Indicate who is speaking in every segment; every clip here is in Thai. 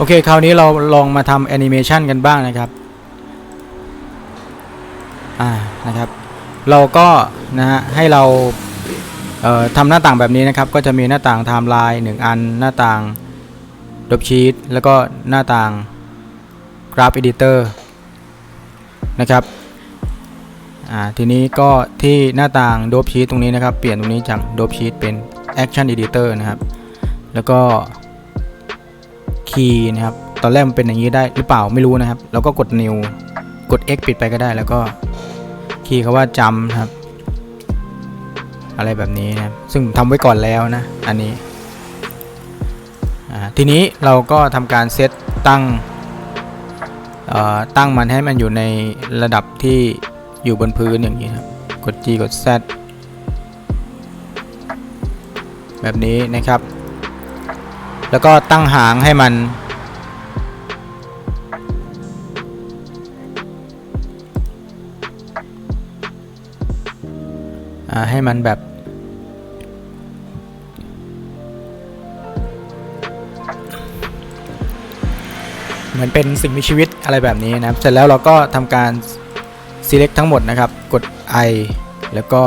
Speaker 1: โอเค คราวนี้เราลองมาทำแอนิเมชันกันบ้างนะครับ อ่า นะครับ เราก็นะฮะให้เราเอ่อทำหน้าต่างแบบนี้นะครับ ก็จะมีหน้าต่างไทม์ไลน์หนึ่งอัน หน้าต่างดบชีตแล้วก็หน้าต่างกราฟ Editor นะครับ อ่า ทีนี้ก็ที่หน้าต่าง Dope Sheet ตรงนี้นะครับ เปลี่ยนตรงนี้จาก Dope Sheet เป็น Action Editor นะครับ แล้วก็ คีย์นะครับ ตอนแรกมันเป็นอย่างนี้ได้หรือเปล่าไม่รู้นะครับ แล้วก็กด new กด x ปิดไปก็ได้ แล้วก็คีย์คาว่าจำนะครับ อะไรแบบนี้นะครับซึ่งผมทำไว้ก่อนแล้วนะ อันนี้ ทีนี้เราก็ทำการเซตตั้งเอ่อตั้งมันให้มันอยู่ในระดับที่อยู่บนพื้นอย่างนี้ครับ กด G กด Z แบบนี้นะครับ แล้วก็ตั้งหางให้มัน ให้มันแบบ เหมือนเป็นสิ่งมีชีวิตอะไรแบบนี้นะครับ เสร็จแล้วเราก็ทำการ select ทั้งหมดนะครับ กด I แล้วก็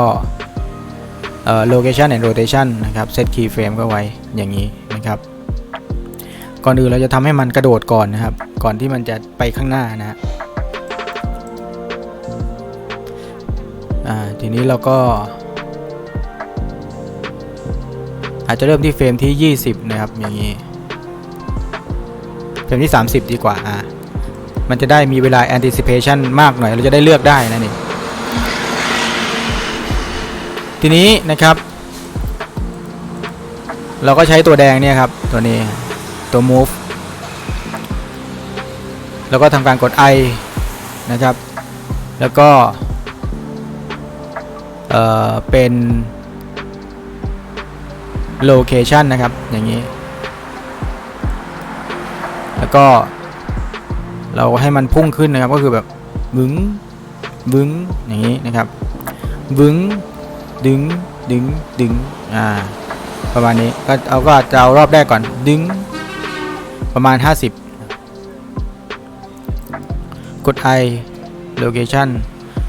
Speaker 1: location and rotation นะครับ set keyframe เข้าไว้อย่างนี้นะครับ ก่อนอื่นเราจะทำให้มันกระโดดก่อนนะครับ ก่อนที่มันจะไปข้างหน้านะฮะอ่าทีนี้เราก็ อาจจะเริ่มที่เฟรมที่ 20 นะครับอย่างนี้เฟรมที่ 30 ดีกว่าอ่ามันจะได้มีเวลา anticipation มากหน่อย เราจะได้เลือกได้นะนี่ทีนี้นะครับ เราก็ใช้ตัวแดงเนี่ยครับ ตัวนี้ ตัว move แล้วก็ทำการกด I นะครับ แล้วก็ เอ่อ เป็น location นะครับ อย่างนี้ แล้วก็ เราให้มันพุ่งขึ้นนะครับ ก็คือแบบบึ้งบึ้งอย่างนี้นะครับบึ้งดึงดึงดึงอ่าประมาณนี้ก็เอาก็จะเอารอบแรกก่อนดึง ประมาณ 50 กด I location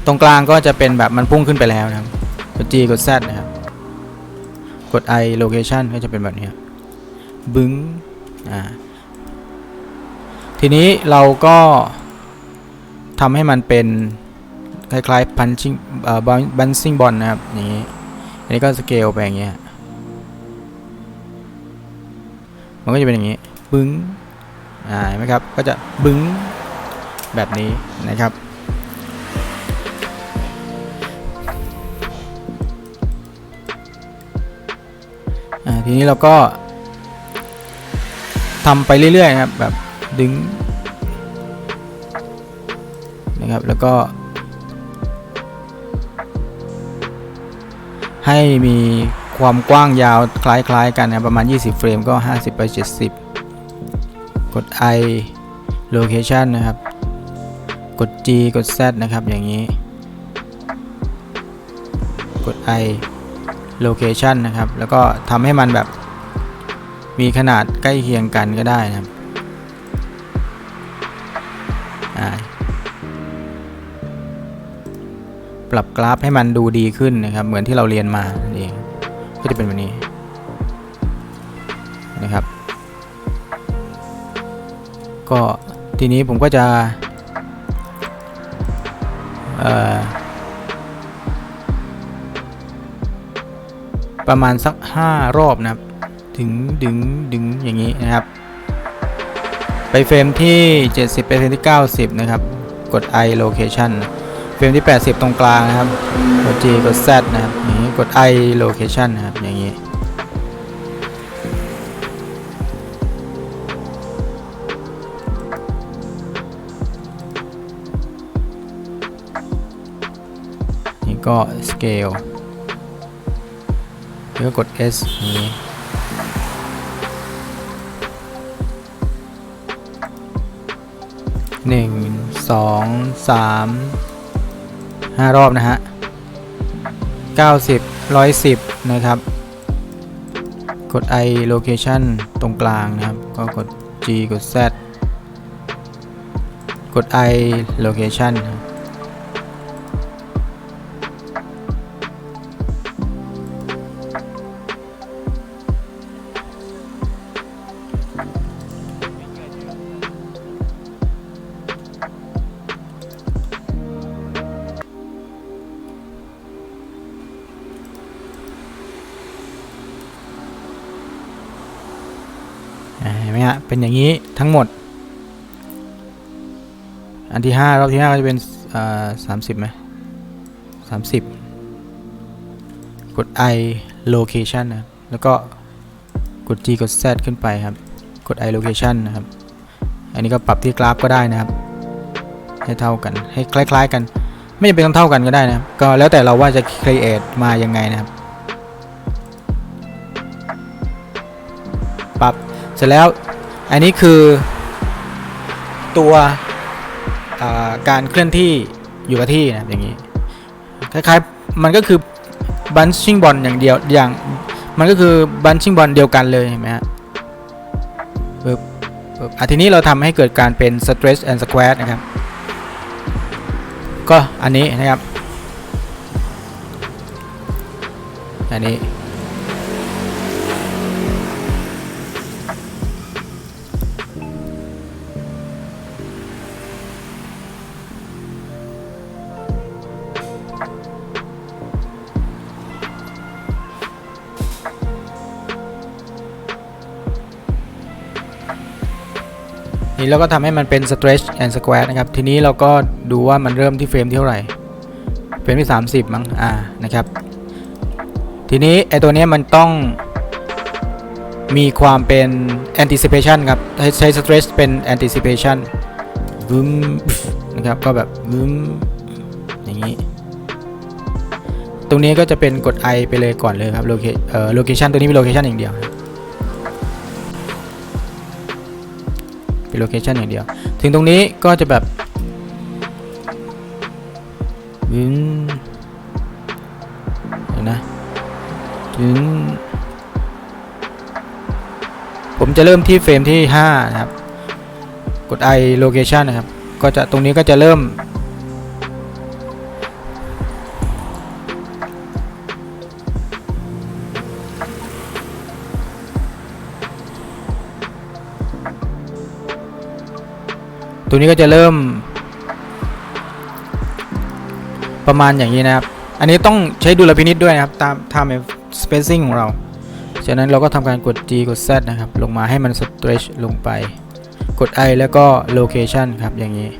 Speaker 1: ตรงกลางก็จะเป็นแบบมันพุ่งขึ้นไปแล้วนะครับ กด G กด Z นะครับ กด I location ก็จะเป็นแบบนี้บบึ้งอ่าทีนี้เราก็ทำให้มันเป็นคล้ายๆ punching เอ่อ bouncing ball นะครับอย่างนี้ อันนี้ก็สเกลไปอย่างเงี้ย มันก็จะเป็นอย่างนี้ บึ้งอ่าเห็นไหมครับก็จะบึ้งแบบนี้นะครับ ทีนี้เราก็ทำไปเรื่อยๆครับแบบดึงนะครับแล้วก็ ให้มีความกว้างยาวคล้ายๆกันนะประมาณ 20 เฟรมก็ 50 ไป 70 กด I location นะครับ กด G กด Z นะครับ อย่างนี้ กด I location นะครับ แล้วก็ทำให้มันแบบ มีขนาดใกล้เคียงกันก็ได้นะครับปรับกราฟให้มันดูดีขึ้นนะครับ เหมือนที่เราเรียนมานั่นเองก็จะเป็นแบบนี้ ก็ทีนี้ผมก็จะประมาณสัก 5 รอบนะครับ ถึงดึงดึงอย่างนี้นะครับ ไปเฟรมที่ 70 ไปเฟรมที่ 90 นะครับ กด I location เฟรมที่ 80 ตรงกลางนะครับ กด G กด Z นะครับ อย่างนี้ กด I location นะครับ อย่างนี้ ก็ scale แล้วก็กด S อย่างนี้หนึ่งสองสามห้ารอบนะฮะเก้าสิบร้อยสิบนะครับ กด I location ตรงกลางนะครับ ก็กด G กด Z กด I location ครับ เห็นไหมฮะเป็นอย่างนี้ทั้งหมด อันที่ห้ารอบที่ห้าก็จะเป็นสามสิบไหมสามสิบกด I location นะแล้วก็กด G กด Z ขึ้นไปครับ กด I location นะครับ อันนี้ก็ปรับที่กราฟก็ได้นะครับ ให้เท่ากัน ให้คล้ายๆกัน ไม่จำเป็นต้องเท่ากันก็ได้นะครับ ก็แล้วแต่เราว่าจะ create มายังไงนะครับ ปรับ เสร็จแล้ว อันนี้คือตัวาการเคลื่อนที่อยู่กับที่นะอย่างนี้คล้ายๆมันก็คือบันชิ่งบอลอย่างเดียวอย่างมันก็คือบันชิ่งบอลเดียวกันเลยเห็นไหมฮะปึ๊บปึ๊บอะทีนี้เราทำให้เกิดการเป็น stretch and square นะครับ ก็อันนี้นะครับ อันนี้ นี่เราก็ทำให้มันเป็น stretch and square นะครับ ทีนี้เราก็ดูว่ามันเริ่มที่เฟรมที่เท่าไหร่ เฟรมที่ 30 มั้ง อ่า นะครับ ทีนี้ไอตัวนี้มันต้องมีความเป็น anticipation ครับ ใช้ stretch เป็น anticipation วึมนะครับ ก็แบบวึมอย่างนี้ ตรงนี้ก็จะเป็นกด I ไปเลยก่อนเลยครับ location เอ่อ location ตัวนี้เป็น location อย่างเดียว เป็นโลเคชันอย่างเดียว ถึงตรงนี้ก็จะแบบวินเดี๋ยวนะถึงผมจะเริ่มที่เฟรมที่ 5 นะครับ กด i location นะครับ ก็จะตรงนี้ก็จะเริ่ม ตัวนี้ก็จะเริ่ม ประมาณอย่างนี้นะครับ อันนี้ต้องใช้ดุลพินิษด้วยนะครับ ตาม time spacing ของเรา ฉะนั้นเราก็ทำการกด G กด Z นะครับ ลงมาให้มัน stretch ลงไป กด I แล้วก็ location ครับ อย่างนี้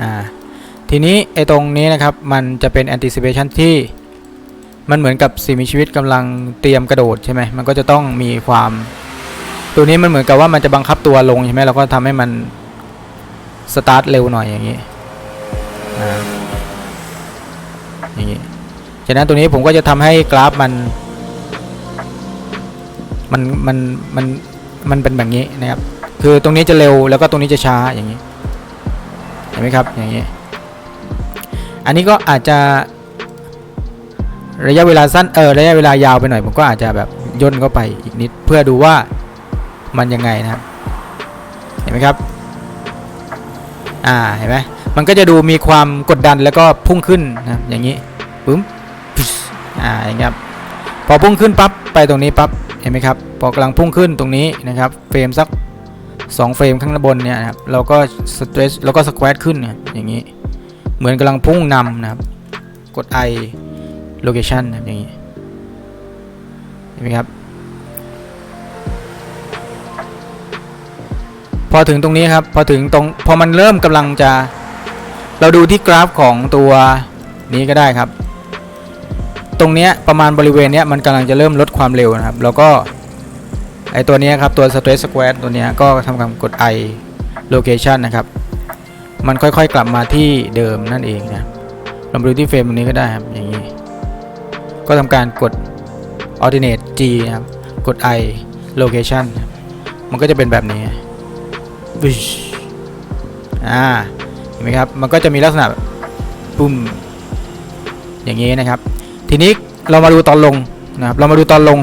Speaker 1: อ่าทีนี้ไอ้ตรงนี้นะครับ มันจะเป็น anticipation ที่มันเหมือนกับสิ่งมีชีวิตกำลังเตรียมกระโดดใช่ไหมมันก็จะต้องมีความ ตัวนี้มันเหมือนกับว่ามันจะบังคับตัวลงใช่ไหมเราก็ทำให้มันสตาร์ทเร็วหน่อยอย่างนี้อย่างนี้ฉะนั้นตัวนี้ผมก็จะทำให้กราฟมันมันมันมันมันเป็นแบบนี้นะครับ คือตรงนี้จะเร็วแล้วก็ตรงนี้จะช้าอย่างนี้ เห็นไหมครับอย่างนี้ อันนี้ก็อาจจะระยะเวลาสั้นเออระยะเวลายาวไปหน่อยผมก็อาจจะแบบย่นเข้าไปอีกนิด เพื่อดูว่า มันยังไงนะเห็นไหมครับอ่าเห็นไหมมันก็จะดูมีความกดดันแล้วก็พุ่งขึ้นนะอย่างนี้ปึ๊มอ่าอย่างเงี้ยครับพอพุ่งขึ้นปั๊บไปตรงนี้ปั๊บเห็นไหมครับพอกำลังพุ่งขึ้นตรงนี้นะครับเฟรมสัก2เฟรมข้างบนเนี่ยนะครับเราก็สเตรสแล้วก็สแควร์ขึ้นนะอย่างนี้ เหมือนกำลังพุ่งนำนะครับกด I location นะครับอย่างนี้เห็นไหมครับ พอถึงตรงนี้ครับ พอถึงตรงพอมันเริ่มกำลังจะ เราดูที่กราฟของตัวนี้ก็ได้ครับ ตรงเนี้ยประมาณบริเวณเนี้ยมันกำลังจะเริ่มลดความเร็วนะครับ แล้วก็ไอตัวนี้ครับ ตัว stress square ตัวนี้ก็ทำการกด i location นะครับ มันค่อยๆกลับมาที่เดิมนั่นเองนะลองดูที่เฟรมตรงนี้ก็ได้ครับ อย่างนี้ ก็ทำการกด alternate G นะครับ กด i location มันก็จะเป็นแบบนี้ วิชอ่าเห็นไหมครับ มันก็จะมีลักษณะปุ่มอย่างนี้นะครับ ทีนี้เรามาดูตอนลงนะครับ เรามาดูตอนลง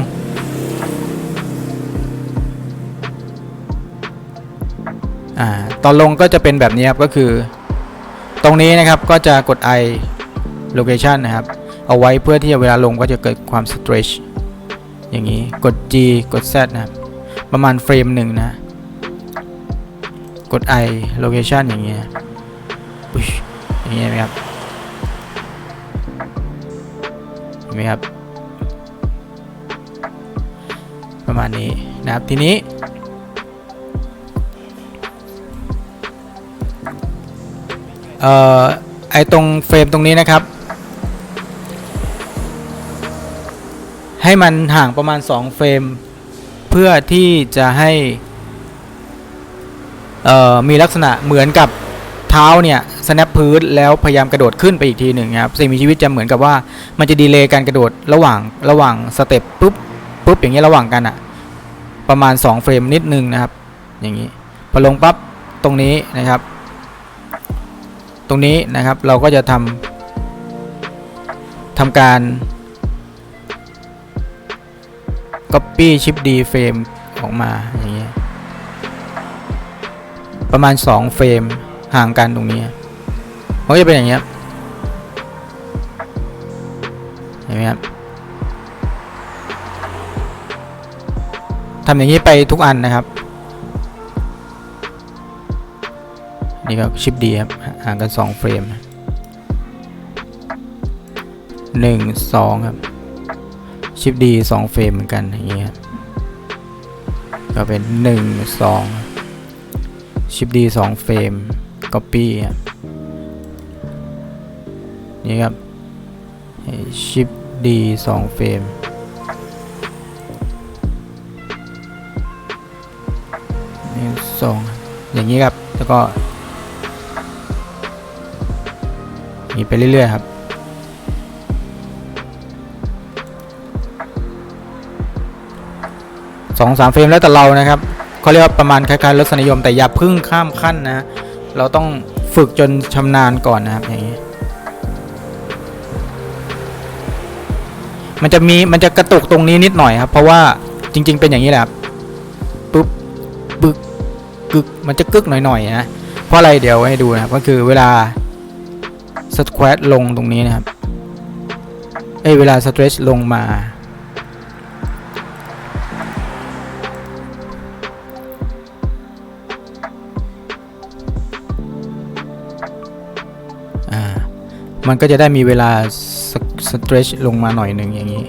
Speaker 1: ตอนลงก็จะเป็นแบบนี้ครับ ก็คือ ตรงนี้นะครับ ก็จะกด i location นะครับ เอาไว้เพื่อที่เวลาลงก็จะเกิดความ stretch อย่างนี้ กด G กด Z นะครับ ประมาณเฟรมหนึ่งนะ กด i location อย่างเงี้ยปุ๊ชอย่างเงี้ยนไหมครับเห็นไหมครับ ประมาณนี้นะครับทีนี้ เอ่อ ไอตรงเฟรมตรงนี้นะครับ ให้มันห่างประมาณ 2 เฟรม เพื่อที่จะให้ มีลักษณะเหมือนกับเท้าเนี่ย snap พื้นแล้วพยายามกระโดดขึ้นไปอีกทีหนึ่งครับสิ่งมีชีวิตจะเหมือนกับว่ามันจะดีเลย์การกระโดดระหว่างระหว่างสเต็ปปุ๊บปุ๊บอย่างเงี้ยระหว่างกันอะประมาณ 2 เฟรมนิดนึงนะครับ อย่างนี้พอลงปั๊บตรงนี้นะครับ ตรงนี้นะครับเราก็จะทำทำการ copy shift d frame ออกมา ประมาณ 2 เฟรมห่างกันตรงนี้มันก็จะเป็นอย่างเงี้ยเห็นไหมครับทำอย่างนี้ไปทุกอันนะครับ นี่ก็ชิปดีครับห่างกัน 2 เฟรมหนึ่งสองครับชิปดี2เฟรมเหมือนกันอย่างนี้ครับก็เป็น 1 2 ชิปดี2เฟรม Copy ครับนี่ครับชิปดี2เฟรมนึ่สองอย่างนี้ครับ แล้วก็นี่ไปเรื่อยๆครับสองสามเฟรมแล้วแต่เรานะครับ เขาเรียกว่าประมาณคล้ายๆรสนิยมแต่อย่าพึ่งข้ามขั้นนะ เราต้องฝึกจนชำนาญก่อนนะครับอย่างนี้มันจะมีมันจะกระตุกตรงนี้นิดหน่อยครับ เพราะว่าจริง ๆ เป็นอย่างนี้แหละครับปุ๊บปึ๊กกึกมันจะกึกหน่อยๆนะเพราะอะไรเดี๋ยวให้ดูนะครับก็คือเวลาสควอตลงตรงนี้นะครับเอ้เวลาสเตรชลงมา มันก็จะได้มีเวลาสเตรชลงมาหน่อยหนึ่งอย่างนี้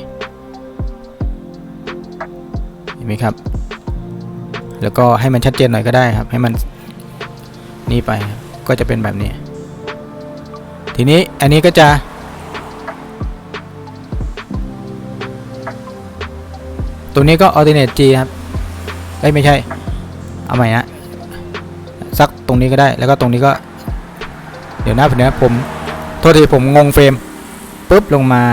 Speaker 1: เห็นไหมครับ แล้วก็ให้มันชัดเจนหน่อยก็ได้ครับ ให้มันนี่ไปครับก็จะเป็นแบบนี้ ทีนี้อันนี้ก็จะตัวนี้ก็ alternate G ครับเอ้ยไม่ใช่ เอาใหม่นะ สักตรงนี้ก็ได้ แล้วก็ตรงนี้ก็ เดี๋ยวนะผมนะผม โทษทีผมงงเฟรมปุ๊บลงมา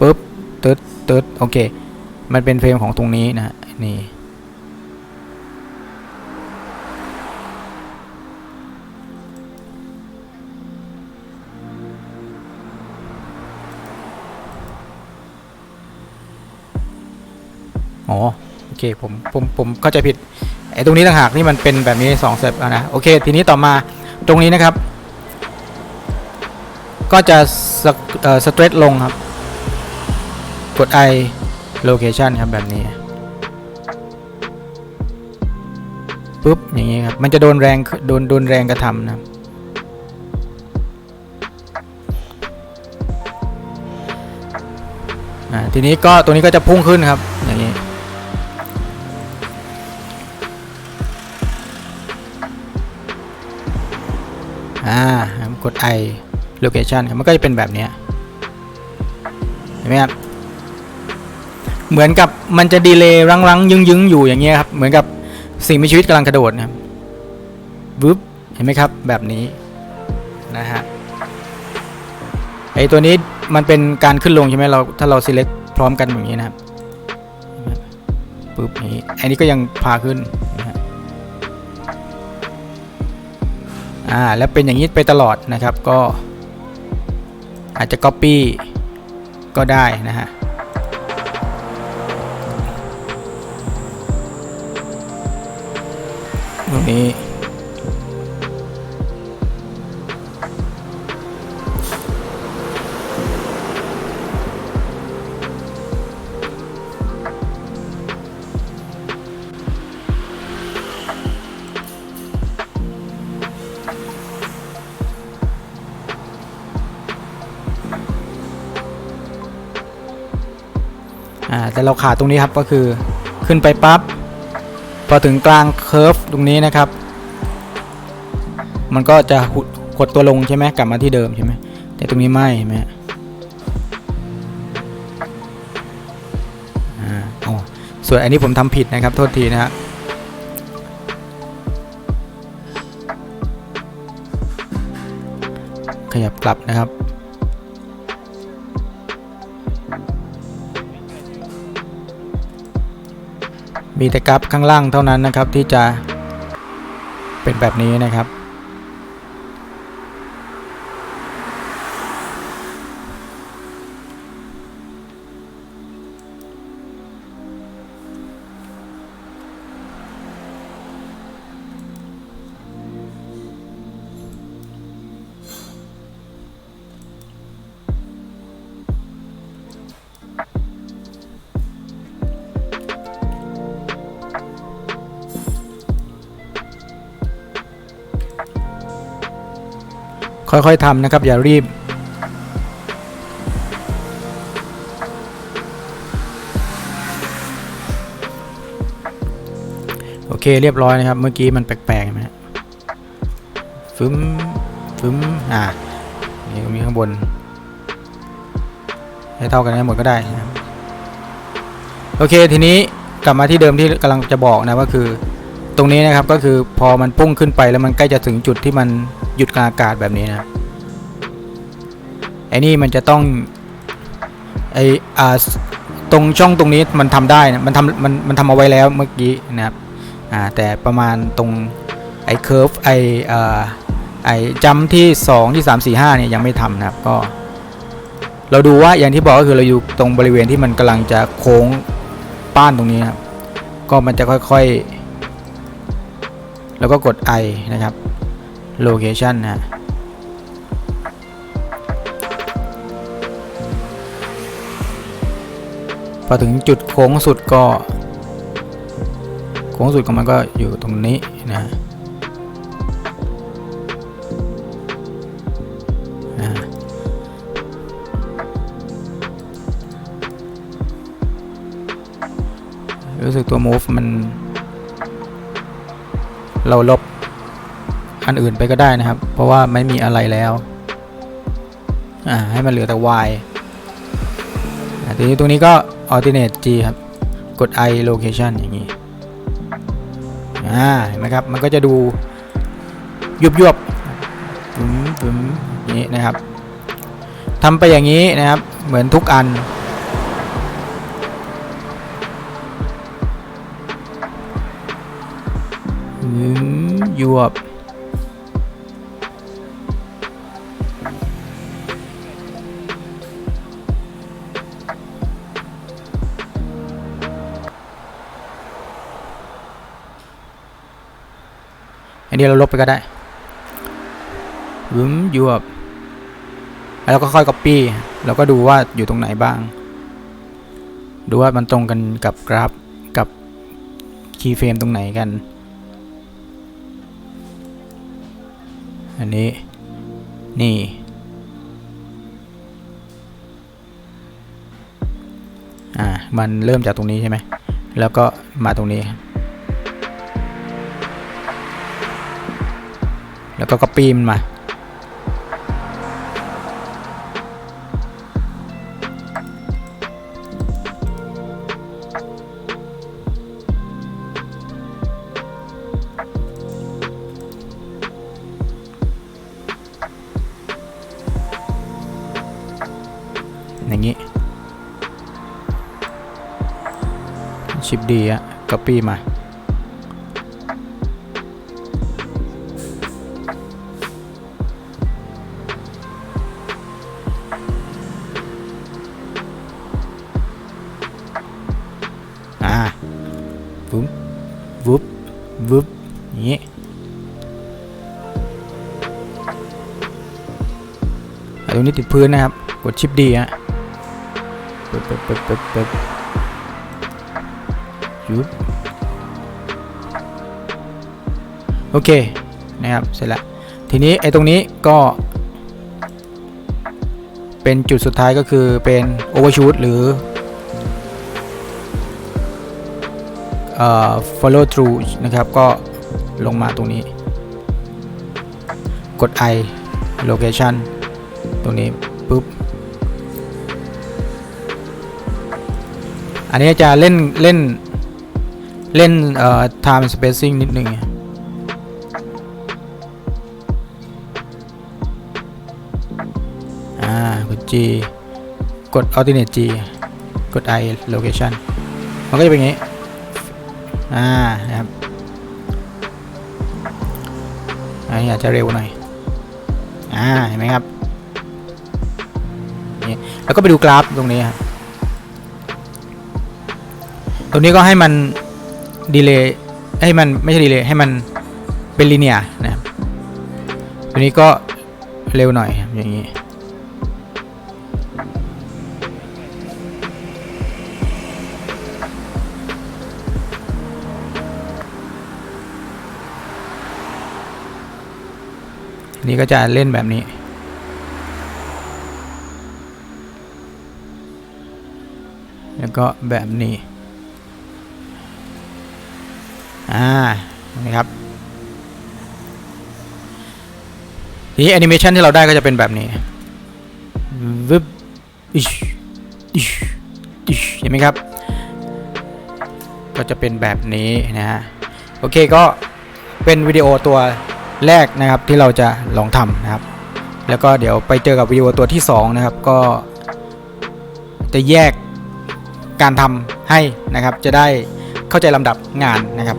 Speaker 1: ปุ๊บตึ๊ดตึ๊ดโอเค มันเป็นเฟรมของตรงนี้นะนี่อ๋อโอเคผมผมผมเข้าใจผิดไอ้ตรงนี้ต่างหากนี่มันเป็นแบบนี้2สเต็ปแล้วนะโอเค ทีนี้ต่อมาตรงนี้นะครับ ก็จะสเตรทลงครับ กด i location ครับแบบนี้ปุ๊บอย่างนี้ครับ มันจะโดนแรงโดนโดนแรงกระทำนะทีนี้ก็ตัวนี้ก็จะพุ่งขึ้นครับ อย่างนี้อ่ากด i location ครับมันก็จะเป็นแบบนี้เห็นไหมครับเหมือนกับมันจะดีเลย์รังๆยึงๆอยู่อย่างเงี้ยครับเหมือนกับสิ่งมีชีวิตกำลังกระโดดนะครับวึบเห็นไหมครับแบบนี้นะฮะไอตัวนี้มันเป็นการขึ้นลงใช่ไหมเราถ้าเรา select พร้อมกันอย่างนี้นะครับปุ๊บอย่างนี้อันนี้ก็ยังพาขึ้นนะฮะอ่าแล้วเป็นอย่างนี้ไปตลอดนะครับก็ อาจจะ Copy ก็ได้นะฮะตรงนี้ อ่าแต่เราขาดตรงนี้ครับก็คือขึ้นไปปั๊บพอถึงกลางเคอร์ฟตรงนี้นะครับ มันก็จะหดกดตัวลงใช่ไหมกลับมาที่เดิมใช่ไหมแต่ตรงนี้ไม่ใช่ไหมอ่าอ๋อส่วนอันนี้ผมทำผิดนะครับโทษทีนะฮะขยับกลับนะครับ มีแต่กราฟข้างล่างเท่านั้นนะครับที่จะเป็นแบบนี้นะครับ ค่อยๆทำนะครับ อย่ารีบ โอเคเรียบร้อยนะครับ เมื่อกี้มันแปลกๆไหมฮะฟึ้มฟึ้มอ่านี่ก็มีข้างบน ให้เท่ากันให้หมดก็ได้นะโอเคทีนี้กลับมาที่เดิมที่กำลังจะบอกนะก็คือ ตรงนี้นะครับก็คือพอมันพุ่งขึ้นไปแล้วมันใกล้จะถึงจุดที่มัน หยุดกลางอากาศแบบนี้นะไอ้นี่มันจะต้องไออ่าตรงช่องตรงนี้มันทำได้นะมันทำมันมันทำเอาไว้แล้วเมื่อกี้นะครับอ่าแต่ประมาณตรงไอเคิร์ฟไออ่าไอจัมที่ 2 ที่ 3 4 5เนี่ยยังไม่ทำนะครับก็ เราดูว่าอย่างที่บอกก็คือเราอยู่ตรงบริเวณที่มันกำลังจะโค้งป้านตรงนี้นะครับก็มันจะค่อยๆ แล้วก็กด I นะครับ location นะฮะพอถึงจุดโค้งสุดก็ โค้งสุดของมันก็อยู่ตรงนี้นะฮะรู้สึกตัว move มัน เราลบ อันอื่นไปก็ได้นะครับ เพราะว่าไม่มีอะไรแล้วอ่าให้มันเหลือแต่ y อ่าทีนี้ตรงนี้ก็ alternate g ครับ กด i location อย่างนี้อ่าเห็นไหมครับ มันก็จะดูยุบยุบๆปึ้มปึ้มอย่างนี้นะครับทำไปอย่างนี้นะครับ เหมือนทุกอันอืมยวบ นนี้เราลบไปก็ได้วึมยวบแล้วก็ค่อย copy แล้วก็ดูว่าอยู่ตรงไหนบ้าง ดูว่ามันตรงกันกับกราฟกับคีย์เฟรมตรงไหนกัน อันนี้นี่อ่ามันเริ่มจากตรงนี้ใช่ไหมแล้วก็มาตรงนี้ แล้วก็ copy มันมา อย่างนี้ ชิปดีอะ copy มา ตรงนี้ติดพื้นนะครับ กดชิปดีฮะปึ๊บปึ๊บปึ๊บปึ๊บปึ๊บยุบโอเคนะครับ เสร็จแล้ว ทีนี้ไอ้ตรงนี้ก็ เป็นจุดสุดท้ายก็คือเป็น overshoot หรือเอ่อ follow through นะครับ ก็ลงมาตรงนี้ กด i location ตรงนี้ปุ๊บอันนี้จะเล่นเล่นเล่นเอ่อ time spacing นิดนึงอ่ากด G กด alternate G กด I location มันก็จะเป็นอย่างนี้ อ่า นะครับ อันนี้อาจจะเร็วหน่อย อ่า เห็นไหมครับ นี่แล้วก็ไปดูกราฟตรงนี้ครับตรงนี้ก็ให้มันดีเลย์ให้มันไม่ใช่ดีเลย์ให้มันเป็นลีเนียนะครับตัวนี้ก็เร็วหน่อยอย่างนี้นี่ก็จะเล่นแบบนี้ ก็แบบนี้ อ่านะครับทีนี้แอนิเมชันที่เราได้ก็จะเป็นแบบนี้วึบอิชอิชอิชเห็นไหมครับ ก็จะเป็นแบบนี้นะฮะ โอเคก็เป็นวิดีโอตัวแรกนะครับที่เราจะลองทำนะครับ แล้วก็เดี๋ยวไปเจอกับวิดีโอตัวที่ 2 นะครับ ก็จะแยก การทำให้นะครับ จะได้เข้าใจลำดับงานนะครับ